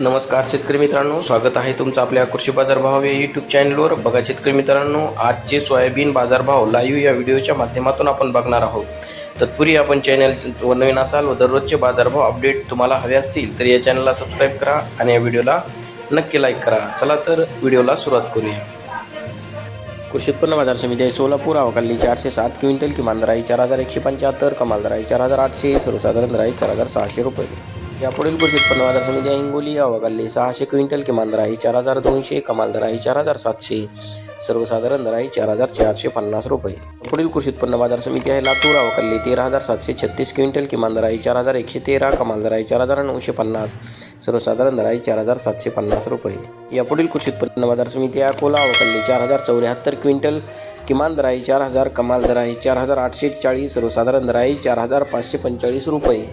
नमस्कार शेतकरी मित्रांनो स्वागत आहे तुमचं आपल्या कृषी बाजारभाव या यूट्यूब चॅनलवर बघा शेतकरी मित्रांनो आजचे सोयाबीन बाजारभाव लाईव्ह या व्हिडिओच्या माध्यमातून आपण बघणार आहोत. तत्पूर्वी आपण चॅनल व नवीन असाल व दररोजचे बाजारभाव अपडेट तुम्हाला हवे असतील तर या चॅनलला सबस्क्राईब करा आणि या व्हिडिओला नक्की लाईक करा. चला तर व्हिडिओला सुरुवात करूया. कृषी उत्पन्न बाजार समिती आहे सोलापूर अवकाली चारशे सात क्विंटल किमान दराई चार हजार एकशे पंच्याहत्तर कमाल दराई चार हजार आठशे सर्वसाधारण दराई चार हजार सहाशे रुपये. यापुढील कृषी उत्पन्न बाजार समिती आहे हिंगोली अवकाली सहाशे क्विंटल किमान दराई चार हजार दोनशे कमाल दराई चार हजार सातशे सर्वसाधारण दराई चार हजार चारशे पन्नास रुपये पुढील कृषी उत्पन्न बाजार समिती आहे लातूर अवकाली तेरा हजार सातशे छत्तीस क्विंटल किमान दराई चार हजार एकशे तेरा कमाल दराई चार हजार नऊशे पन्नास सर्वसाधारण दराई चार हजार सातशे पन्नास रुपये यापुढील कृषी उत्पन्न बाजार समिती आहे अकोला अवकल्ली चार हजार चौऱ्याहत्तर क्विंटल किमान दराई चार हजार कमाल दराई चार हजार आठशे चाळीस सर्वसाधारण दराई चार हजार पाचशे पंचेचाळीस रुपये